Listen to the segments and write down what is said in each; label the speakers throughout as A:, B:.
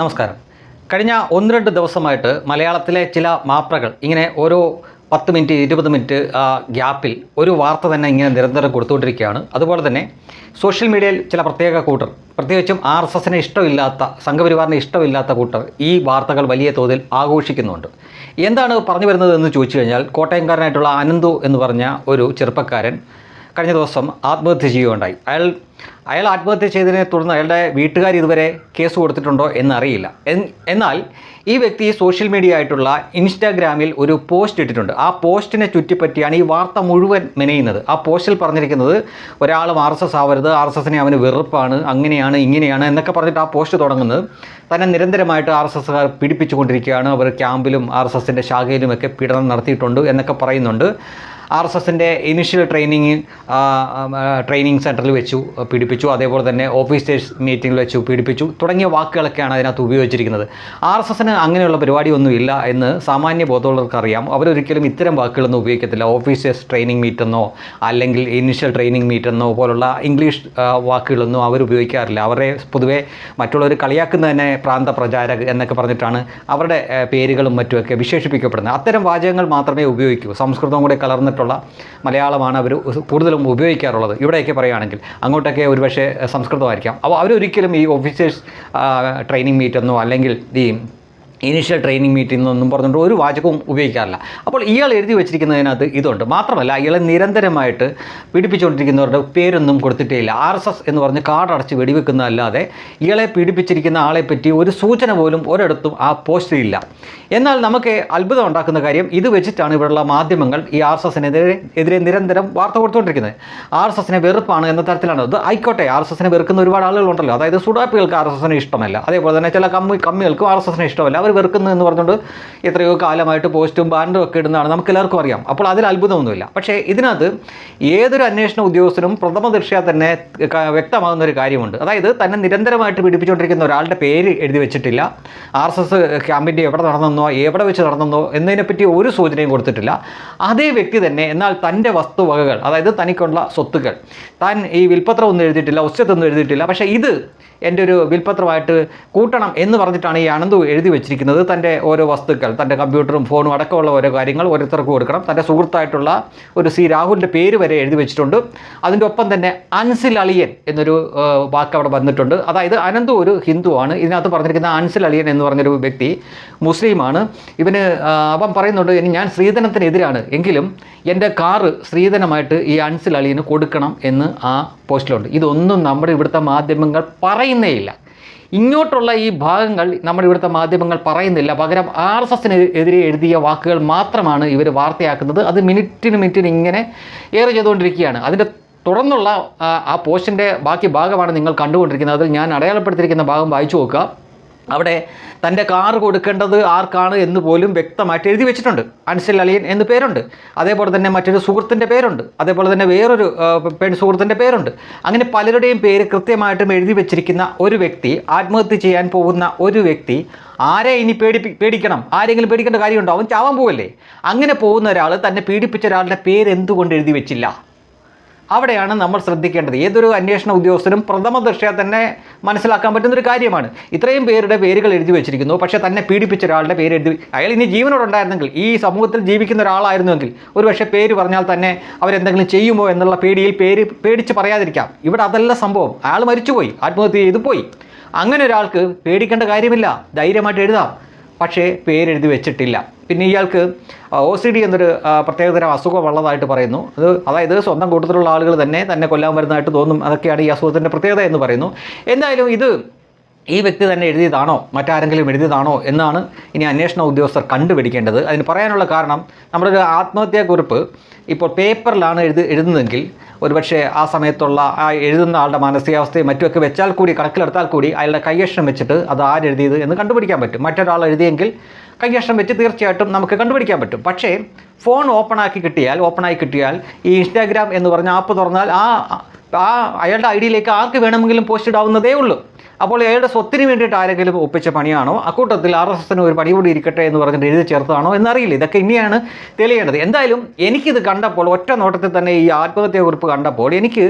A: നമസ്കാരം. കഴിഞ്ഞ ഒന്ന് രണ്ട് ദിവസമായിട്ട് മലയാളത്തിലെ ചില മാപ്രകൾ ഇങ്ങനെ ഓരോ പത്ത് മിനിറ്റ് ഇരുപത് മിനിറ്റ് ആ ഗ്യാപ്പിൽ ഒരു വാർത്ത തന്നെ ഇങ്ങനെ നിരന്തരം കൊടുത്തുകൊണ്ടിരിക്കുകയാണ്. അതുപോലെ തന്നെ സോഷ്യൽ മീഡിയയിൽ ചില പ്രത്യേക കൂട്ടർ പ്രത്യേകിച്ചും ആർ എസ് എസിന് ഇഷ്ടമില്ലാത്ത സംഘപരിവാറിന് ഇഷ്ടമില്ലാത്ത കൂട്ടർ ഈ വാർത്തകൾ വലിയ തോതിൽ ആഘോഷിക്കുന്നുണ്ട്. എന്താണ് പറഞ്ഞു വരുന്നത് എന്ന് ചോദിച്ചു കഴിഞ്ഞാൽ കോട്ടയംകാരനായിട്ടുള്ള അനന്തു എന്ന് പറഞ്ഞ ഒരു ചെറുപ്പക്കാരൻ കഴിഞ്ഞ ദിവസം ആത്മഹത്യ ചെയ്യുകയുണ്ടായി. അയാൾ അയാൾ ആത്മഹത്യ ചെയ്തതിനെ തുടർന്ന് അയാളുടെ വീട്ടുകാർ ഇതുവരെ കേസ് കൊടുത്തിട്ടുണ്ടോ എന്നറിയില്ല. എന്നാൽ ഈ വ്യക്തി സോഷ്യൽ മീഡിയ ആയിട്ടുള്ള ഇൻസ്റ്റാഗ്രാമിൽ ഒരു പോസ്റ്റ് ഇട്ടിട്ടുണ്ട്. ആ പോസ്റ്റിനെ ചുറ്റിപ്പറ്റിയാണ് ഈ വാർത്ത മുഴുവൻ മെനയുന്നത്. ആ പോസ്റ്റിൽ പറഞ്ഞിരിക്കുന്നത് ഒരാളും ആർ എസ് എസ് ആവരുത് ആർ എസ് എസിനെ അവന് വെറുപ്പാണ് അങ്ങനെയാണ് ഇങ്ങനെയാണ് എന്നൊക്കെ പറഞ്ഞിട്ട് ആ പോസ്റ്റ് തുടങ്ങുന്നത്. തന്നെ നിരന്തരമായിട്ട് ആർ എസ് എസ്സുകാർ പിടിപ്പിച്ചുകൊണ്ടിരിക്കുകയാണ് അവർ ക്യാമ്പിലും ആർ എസ് എസിന്റെ ശാഖയിലുമൊക്കെ പീഡനം നടത്തിയിട്ടുണ്ട് എന്നൊക്കെ പറയുന്നുണ്ട്. ആർ എസ് എസിന്റെ ഇനിഷ്യൽ ട്രെയിനിങ് ട്രെയിനിങ് സെന്ററിൽ വെച്ചു പീഡിപ്പിച്ചു. അതേപോലെ തന്നെ ഓഫീസേഴ്സ് മീറ്റിംഗിൽ വെച്ചു പീഡിപ്പിച്ചു. തുടങ്ങിയ വാക്കുകളൊക്കെയാണ് അതിനകത്ത് ഉപയോഗിച്ചിരിക്കുന്നത്. ആർ എസ് എസിന് അങ്ങനെയുള്ള പരിപാടിയൊന്നും ഇല്ല എന്ന് സാമാന്യ ബോധമുള്ളവർക്ക് അറിയാം അവരൊരിക്കലും ഇത്തരം വാക്കുകളൊന്നും ഉപയോഗിക്കത്തില്ല. ഓഫീസേഴ്സ് ട്രെയിനിങ് മീറ്റ് എന്നോ അല്ലെങ്കിൽ ഇനിഷ്യൽ ട്രെയിനിങ് മീറ്റ് എന്നോ പോലുള്ള ഇംഗ്ലീഷ് വാക്കുകളൊന്നും അവർ ഉപയോഗിക്കാറില്ല അവരെ പൊതുവെ മറ്റുള്ളവർ കളിയാക്കുന്ന തന്നെ പ്രാന്ത പ്രചാരക് എന്നൊക്കെ പറഞ്ഞിട്ടാണ് അവരുടെ പേരുകളും മറ്റുമൊക്കെ വിശേഷിപ്പിക്കപ്പെടുന്നത്. അത്തരം വാചകങ്ങൾ മാത്രമേ ഉപയോഗിക്കൂ. സംസ്കൃതം കൂടെ കലർന്നിട്ടുള്ള മലയാളമാണ് അവർ കൂടുതലും ഉപയോഗിക്കാറുള്ളത്. ഇവിടെയൊക്കെ പറയുകയാണെങ്കിൽ അങ്ങോട്ടൊക്കെ ഒരുപക്ഷെ സംസ്കൃതമായിരിക്കാം. അപ്പോൾ അവരൊരിക്കലും ഈ ഓഫീസേഴ്സ് ട്രെയിനിങ് മീറ്റെന്നോ അല്ലെങ്കിൽ ഈ ഇനീഷ്യൽ ട്രെയിനിങ് മീറ്റിംഗ് എന്നൊന്നും പറഞ്ഞുകൊണ്ട് ഒരു വാചകവും ഉപയോഗിക്കാറില്ല. അപ്പോൾ ഇയാൾ എഴുതി വെച്ചിരിക്കുന്നതിനകത്ത് ഇതുണ്ട്. മാത്രമല്ല ഇയാളെ നിരന്തരമായിട്ട് പീഡിപ്പിച്ചുകൊണ്ടിരിക്കുന്നവരുടെ പേരൊന്നും കൊടുത്തിട്ടേ ഇല്ല ആർ എസ് എസ് എന്ന് പറഞ്ഞ് കാർഡടച്ച് വെടിവെക്കുന്നതല്ലാതെ ഇയാളെ പീഡിപ്പിച്ചിരിക്കുന്ന ആളെ പറ്റി ഒരു സൂചന പോലും ഒരിടത്തും ആ പോസ്റ്റിലില്ല എന്നാൽ നമുക്ക് അത്ഭുതം ഉണ്ടാക്കുന്ന കാര്യം ഇത് വെച്ചിട്ടാണ് ഇവിടെയുള്ള മാധ്യമങ്ങൾ ഈ ആർ എസ് എസിനെതിരെ എതിരെ നിരന്തരം വാർത്ത കൊടുത്തുകൊണ്ടിരിക്കുന്നത്. ആർ എസ് എസിനെ വെറുപ്പാണ് എന്ന തരത്തിലാണ്. അത് ആയിക്കോട്ടെ ആർ എസ് എസിനെ വെറുക്കുന്ന ഒരുപാട് ആളുകളുണ്ടല്ലോ. അതായത് സുഡാപ്പികൾക്ക് ആർ എസ് എസിനെ ഇഷ്ടമല്ല. അതേപോലെ തന്നെ ചില കമ്മി കമ്മികൾക്കും ആർ എസ് എസിനെ ഇഷ്ടമല്ല. അവർ വെറുക്കുന്നു എന്ന് പറഞ്ഞുകൊണ്ട് എത്രയോ കാലമായിട്ട് പോസ്റ്റും ബാനറും ഒക്കെ ഇടുന്നതാണ് നമുക്ക് എല്ലാവർക്കും അറിയാം. അപ്പോൾ അതിൽ അത്ഭുതമൊന്നുമില്ല. പക്ഷേ ഇതിനകത്ത് ഏതൊരു അന്വേഷണ ഉദ്യോഗസ്ഥനും പ്രഥമ ദൃഷ്ടിയാൽ തന്നെ വ്യക്തമാകുന്ന ഒരു കാര്യമുണ്ട്. അതായത് തന്നെ നിരന്തരമായിട്ട് പിടിപ്പിച്ചുകൊണ്ടിരിക്കുന്ന ഒരാളുടെ പേര് എഴുതി വെച്ചിട്ടില്ല. ആർ എസ് എസ് ക്യാമ്പിന്റെ എവിടെ നടന്നെന്നോ എവിടെ വെച്ച് നടന്നെന്നോ എന്നതിനെപ്പറ്റി ഒരു സൂചനയും കൊടുത്തിട്ടില്ല. അതേ വ്യക്തി തന്നെ എന്നാൽ തന്റെ വസ്തുവകകൾ അതായത് തനിക്കുള്ള സ്വത്തുക്കൾ താൻ ഈ വിൽപ്പത്രം ഒന്നും എഴുതിയിട്ടില്ല ഉച്ചത്തൊന്നും എഴുതിയിട്ടില്ല. പക്ഷേ ഇത് എന്റെ ഒരു വിൽപ്പത്രമായിട്ട് കൂട്ടണം എന്ന് പറഞ്ഞിട്ടാണ് ഈ അനന്തു എഴുതി വെച്ചിരിക്കുന്നത്. തന്റെ ഓരോ വസ്തുക്കൾ തന്റെ കമ്പ്യൂട്ടറും ഫോണും അടക്കമുള്ള ഓരോ കാര്യങ്ങൾ ഓരോരുത്തർക്ക് കൊടുക്കണം. തന്റെ സുഹൃത്തായിട്ടുള്ള ഒരു സി രാഹുലിന്റെ പേര് വരെ എഴുതി വെച്ചിട്ടുണ്ട്. അതിന്റെ ഒപ്പം തന്നെ അൻസിൽ അളിയൻ എന്നൊരു വാക്ക് അവിടെ വന്നിട്ടുണ്ട്. അതായത് അനന്തു ഒരു ഹിന്ദുവാണ് ഇതിനകത്ത് പറഞ്ഞിരിക്കുന്ന അൻസിൽ അളിയൻ എന്ന് പറഞ്ഞൊരു വ്യക്തി മുസ്ലിമാണ് ഇവന് അവൻ പറയുന്നുണ്ട് ഇനി ഞാൻ സ്ത്രീധനത്തിനെതിരാണ്. എങ്കിലും എന്റെ കാറ് സ്ത്രീധനമായിട്ട് ഈ അൻസിൽ അളിയന് കൊടുക്കണം എന്ന് ആ പോസ്റ്റിലുണ്ട്. ഇതൊന്നും നമ്മുടെ ഇവിടുത്തെ മാധ്യമങ്ങൾ പറയുന്നേ ഇല്ല ഇങ്ങോട്ടുള്ള ഈ ഭാഗങ്ങൾ നമ്മുടെ ഇവിടുത്തെ മാധ്യമങ്ങൾ പറയുന്നില്ല. പകരം ആർ എസ് എസിന് എതിരെ എഴുതിയ വാക്കുകൾ മാത്രമാണ് ഇവർ വാർത്തയാക്കുന്നത്. അത് മിനിറ്റിന് മിനിറ്റിന് ഇങ്ങനെ ഏറെ ചെയ്തുകൊണ്ടിരിക്കുകയാണ്. അതിന്റെ തുടർന്നുള്ള ആ, പോസ്റ്റിന്റെ ബാക്കി ഭാഗമാണ് നിങ്ങൾ കണ്ടുകൊണ്ടിരിക്കുന്നത്. അതിൽ ഞാൻ അടയാളപ്പെടുത്തിയിരിക്കുന്ന ഭാഗം വായിച്ചു നോക്കുക. അവിടെ തന്റെ കാർ കൊടുക്കേണ്ടത് ആർക്കാണ് എന്ന് പോലും വ്യക്തമായിട്ട് എഴുതി വെച്ചിട്ടുണ്ട്. അൻസൽ അലിയൻ എന്ന് പേരുണ്ട്. അതേപോലെ തന്നെ മറ്റൊരു സുഹൃത്തിന്റെ പേരുണ്ട്. അതേപോലെ തന്നെ വേറൊരു പെൺ സുഹൃത്തിന്റെ പേരുണ്ട്. അങ്ങനെ പലരുടെയും പേര് കൃത്യമായിട്ടും എഴുതി വെച്ചിരിക്കുന്ന ഒരു വ്യക്തി ആത്മഹത്യ ചെയ്യാൻ പോകുന്ന ഒരു വ്യക്തി ആരെ ഇനി പേടിപ്പി പേടിക്കണം? ആരെങ്കിലും പേടിക്കേണ്ട കാര്യമുണ്ടോ? അവൻ ചാവാൻ പോവല്ലേ? അങ്ങനെ പോകുന്ന ഒരാൾ തന്നെ പീഡിപ്പിച്ച ഒരാളുടെ പേര് എന്തുകൊണ്ട് എഴുതി വെച്ചില്ല? അവിടെയാണ് നമ്മൾ ശ്രദ്ധിക്കേണ്ടത്. ഏതൊരു അന്വേഷണ ഉദ്യോഗസ്ഥരും പ്രഥമ ദൃഷ്ട്യാ തന്നെ മനസ്സിലാക്കാൻ പറ്റുന്നൊരു കാര്യമാണ്. ഇത്രയും പേരുടെ പേരുകൾ എഴുതി വെച്ചിരിക്കുന്നു. പക്ഷേ തന്നെ പീഡിപ്പിച്ച ഒരാളുടെ പേര് എഴുതി അയാൾ ഇനി ജീവനോടുണ്ടായിരുന്നെങ്കിൽ ഈ സമൂഹത്തിൽ ജീവിക്കുന്ന ഒരാളായിരുന്നുവെങ്കിൽ ഒരു പക്ഷേ പേര് പറഞ്ഞാൽ തന്നെ അവരെന്തെങ്കിലും ചെയ്യുമോ എന്നുള്ള പേടിയിൽ പേര് പേടിച്ച് പറയാതിരിക്കാം. ഇവിടെ അതല്ല സംഭവം. അയാൾ മരിച്ചുപോയി. ആത്മഹത്യ ചെയ്തു പോയി. അങ്ങനെ ഒരാൾക്ക് പേടിക്കേണ്ട കാര്യമില്ല. ധൈര്യമായിട്ട് എഴുതാം. പക്ഷേ പേരെഴുതി വെച്ചിട്ടില്ല. പിന്നെ ഇയാൾക്ക് ഒ സി ഡി എന്നൊരു പ്രത്യേകതരം അസുഖമുള്ളതായിട്ട് പറയുന്നു. അത് അതായത് സ്വന്തം കൂട്ടത്തിലുള്ള ആളുകൾ തന്നെ തന്നെ കൊല്ലാൻ വരുന്നതായിട്ട് തോന്നും. അതൊക്കെയാണ് ഈ അസുഖത്തിന്റെ പ്രത്യേകത എന്ന് പറയുന്നു. എന്തായാലും ഇത് ഈ വ്യക്തി തന്നെ എഴുതിയതാണോ? മറ്റാരെങ്കിലും എഴുതിയതാണോ? എന്നാണ് ഇനി അന്വേഷണ ഉദ്യോഗസ്ഥർ കണ്ടുപിടിക്കേണ്ടത്. അതിന് പറയാനുള്ള കാരണം നമ്മുടെ ഒരു ആത്മഹത്യാക്കുറിപ്പ് ഇപ്പോൾ പേപ്പറിലാണ് എഴുതി എഴുതുന്നതെങ്കിൽ ഒരുപക്ഷെ ആ സമയത്തുള്ള ആ എഴുതുന്ന ആളുടെ മാനസികാവസ്ഥയും മറ്റുമൊക്കെ വെച്ചാൽ കൂടി കണക്കിലെടുത്താൽ കൂടി അയാളുടെ കയ്യക്ഷരം വെച്ചിട്ട് അത് ആരെഴുതിയത് എന്ന് കണ്ടുപിടിക്കാൻ പറ്റും. മറ്റൊരാൾ എഴുതിയെങ്കിൽ കയ്യക്ഷരം വെച്ച് തീർച്ചയായിട്ടും നമുക്ക് കണ്ടുപിടിക്കാൻ പറ്റും. പക്ഷേ ഫോൺ ഓപ്പൺ ആക്കി കിട്ടിയാൽ ഓപ്പണായി കിട്ടിയാൽ ഈ ഇൻസ്റ്റാഗ്രാം എന്ന് പറഞ്ഞ ആപ്പ് തുറന്നാൽ ആ ആ അയാളുടെ ഐ ഡിയിലേക്ക് ആർക്ക് വേണമെങ്കിലും പോസ്റ്റ് ഇടാവുന്നതേ ഉള്ളൂ. അപ്പോൾ അയാളുടെ സ്വത്തിന് വേണ്ടിയിട്ട് ആരെങ്കിലും ഒപ്പിച്ച പണിയാണോ? അക്കൂട്ടത്തിൽ ആർ എസ് എസിന് ഒരു പണി കൂടി ഇരിക്കട്ടെ എന്ന് പറഞ്ഞിട്ട് എഴുതി ചേർത്തതാണോ എന്നറിയില്ല. ഇതൊക്കെ ഇനിയാണ് തെളിയേണ്ടത്. എന്തായാലും എനിക്കിത് കണ്ടപ്പോൾ ഒറ്റ നോട്ടത്തിൽ തന്നെ ഈ ആത്മഹത്യാ കുറിപ്പ് കണ്ടപ്പോൾ എനിക്ക്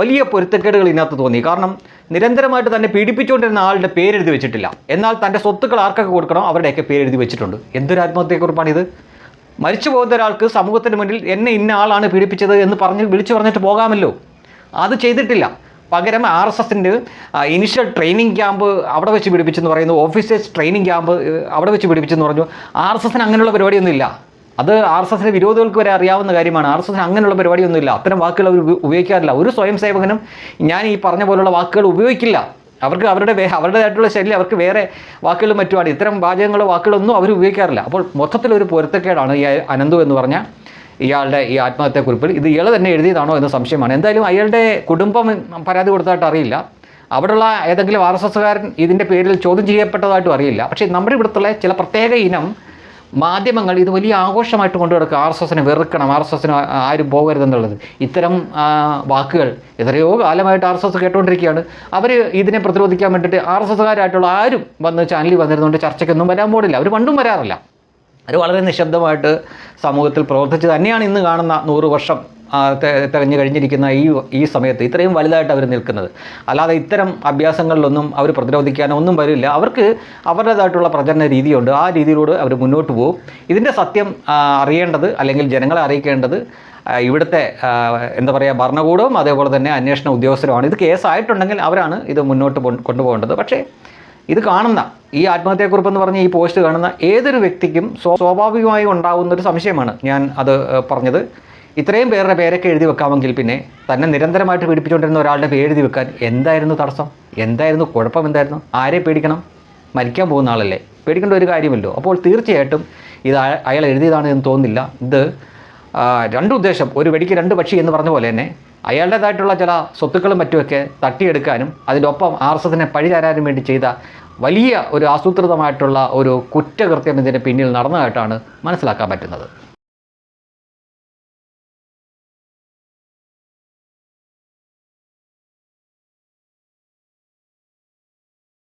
A: വലിയ പൊരുത്തക്കേടുകൾ ഇതിനകത്ത് തോന്നി. കാരണം നിരന്തരമായിട്ട് തന്നെ പീഡിപ്പിച്ചുകൊണ്ടിരുന്ന ആളുടെ പേരെഴുതി വെച്ചിട്ടില്ല. എന്നാൽ തന്റെ സ്വത്തുക്കൾ ആർക്കൊക്കെ കൊടുക്കണോ അവരുടെയൊക്കെ പേരെഴുതി വെച്ചിട്ടുണ്ട്. എന്തൊരു ആത്മഹത്യക്കുറിപ്പാണിത് മരിച്ചു പോകുന്ന ഒരാൾക്ക് സമൂഹത്തിന് മുന്നിൽ എന്നെ ഇന്ന ആളാണ് പീഡിപ്പിച്ചത് എന്ന് പറഞ്ഞ് വിളിച്ചു പറഞ്ഞിട്ട് പോകാമല്ലോ. അത് ചെയ്തിട്ടില്ല. പകരം ആർ എസ് എസിന്റെ ഇനിഷ്യൽ ട്രെയിനിങ് ക്യാമ്പ് അവിടെ വെച്ച് പിടിപ്പിച്ചെന്ന് പറയുന്നു. ഓഫീസേഴ്സ് ട്രെയിനിങ് ക്യാമ്പ് അവിടെ വെച്ച് പിടിപ്പിച്ചെന്ന് പറഞ്ഞു. ആർ എസ് എസിന് അങ്ങനെയുള്ള പരിപാടിയൊന്നുമില്ല. അത് ആർ എസ് എസിന്റെ വിരോധികൾക്ക് വരെ അറിയാവുന്ന കാര്യമാണ്. ആർ എസ് എസിന് അങ്ങനെയുള്ള പരിപാടിയൊന്നുമില്ല. അത്തരം വാക്കുകൾ അവർ ഉപ- ഉപയോഗിക്കാറില്ല. ഒരു സ്വയം സേവകനും ഞാൻ ഈ പറഞ്ഞ പോലുള്ള വാക്കുകൾ ഉപയോഗിക്കില്ല. അവർക്ക് അവരുടെ വേ അവരുടേതായിട്ടുള്ള ശൈലി അവർക്ക് വേറെ വാക്കുകളും മറ്റുമാണ്. ഇത്തരം വാചകങ്ങളോ വാക്കുകളൊന്നും അവർ ഉപയോഗിക്കാറില്ല. അപ്പോൾ മൊത്തത്തിലൊരു പൊരുത്തക്കേടാണ് ഈ അനന്തു എന്ന് പറഞ്ഞ ഇയാളുടെ ഈ ആത്മഹത്യക്കുറിപ്പിൽ ഇത് ഇയാൾ തന്നെ എഴുതിയതാണോ എന്ന സംശയമാണ്. എന്തായാലും അയാളുടെ കുടുംബം പരാതി കൊടുത്തതായിട്ട് അറിയില്ല. അവിടെയുള്ള ഏതെങ്കിലും ആർ എസ് ഇതിന്റെ പേരിൽ ചോദ്യം ചെയ്യപ്പെട്ടതായിട്ടും അറിയില്ല. പക്ഷേ നമ്മുടെ ഇവിടുത്തുള്ള ചില പ്രത്യേക ഇനം മാധ്യമങ്ങൾ ഇത് വലിയ ആഘോഷമായിട്ട് കൊണ്ടു നടക്കുക. ആർ എസ് എസിനെ വെറുക്കണം ആർ എസ് എസിന് ആരും പോകരുതെന്നുള്ളത് ഇത്തരം വാക്കുകൾ എത്രയോ കാലമായിട്ട് ആർ എസ് എസ് കേട്ടുകൊണ്ടിരിക്കുകയാണ്. അവർ ഇതിനെ പ്രതിരോധിക്കാൻ വേണ്ടിയിട്ട് ആർ എസ് എസ്സുകാരായിട്ടുള്ള ആരും വന്ന് ചാനലിൽ വന്നിരുന്നുകൊണ്ട് ചർച്ചയ്ക്കൊന്നും വരാൻ പോടില്ല അവർ പണ്ടും വരാറില്ല. അവർ വളരെ നിശബ്ദമായിട്ട് സമൂഹത്തിൽ പ്രവർത്തിച്ച് തന്നെയാണ് ഇന്ന് കാണുന്ന നൂറ് വർഷം തികഞ്ഞു കഴിഞ്ഞിരിക്കുന്ന ഈ ഈ സമയത്ത് ഇത്രയും വലുതായിട്ട് അവർ നിൽക്കുന്നത്. അല്ലാതെ ഇത്തരം അഭ്യാസങ്ങളിലൊന്നും അവർ പ്രതിരോധിക്കാനോ ഒന്നും വരില്ല. അവർക്ക് അവരുടേതായിട്ടുള്ള പ്രചരണ രീതിയുണ്ട്. ആ രീതിയിലൂടെ അവർ മുന്നോട്ട് പോകും ഇതിന്റെ സത്യം അറിയേണ്ടത് അല്ലെങ്കിൽ ജനങ്ങളെ അറിയിക്കേണ്ടത് ഇവിടുത്തെ എന്താ പറയുക ഭരണകൂടവും അതേപോലെ തന്നെ അന്വേഷണ ഉദ്യോഗസ്ഥരുമാണ്. ഇത് കേസായിട്ടുണ്ടെങ്കിൽ അവരാണ് ഇത് മുന്നോട്ട് കൊണ്ടുപോകേണ്ടത്. പക്ഷേ ഇത് കാണുന്ന ഈ ആത്മഹത്യാക്കുറിപ്പ് എന്ന് പറഞ്ഞ ഈ പോസ്റ്റ് കാണുന്ന ഏതൊരു വ്യക്തിക്കും സ്വ- സ്വാഭാവികമായി ഉണ്ടാകുന്ന ഒരു സംശയമാണ്. ഞാൻ അത് പറഞ്ഞത്. ഇത്രയും പേരുടെ പേരൊക്കെ എഴുതി വെക്കാമെങ്കിൽ പിന്നെ തന്നെ നിരന്തരമായിട്ട് പീഡിപ്പിച്ചുകൊണ്ടിരുന്ന ഒരാളുടെ പേര് എഴുതി വെക്കാൻ എന്തായിരുന്നു തടസ്സം? എന്തായിരുന്നു? കുഴപ്പം എന്തായിരുന്നു? ആരെ പേടിക്കണം? മരിക്കാൻ പോകുന്ന ആളല്ലേ? പേടിക്കേണ്ട ഒരു കാര്യമല്ലോ. അപ്പോൾ തീർച്ചയായിട്ടും ഇത് അയാൾ എഴുതിയതാണ് എന്ന് തോന്നുന്നില്ല. ഇത് രണ്ട് ഉദ്ദേശം ഒരു വെടിക്ക് രണ്ട് പക്ഷി എന്ന് പറഞ്ഞ പോലെ തന്നെ അയാളുടേതായിട്ടുള്ള ചില സ്വത്തുക്കളും മറ്റുമൊക്കെ തട്ടിയെടുക്കാനും അതിന്റെ ഒപ്പം ആർ എസ് എസിനെ പഴി തരാനും വേണ്ടി ചെയ്ത വലിയ ഒരു ആസൂത്രിതമായിട്ടുള്ള ഒരു കുറ്റകൃത്യം ഇതിന് പിന്നിൽ നടന്നതായിട്ടാണ് മനസ്സിലാക്കാൻ പറ്റുന്നത്.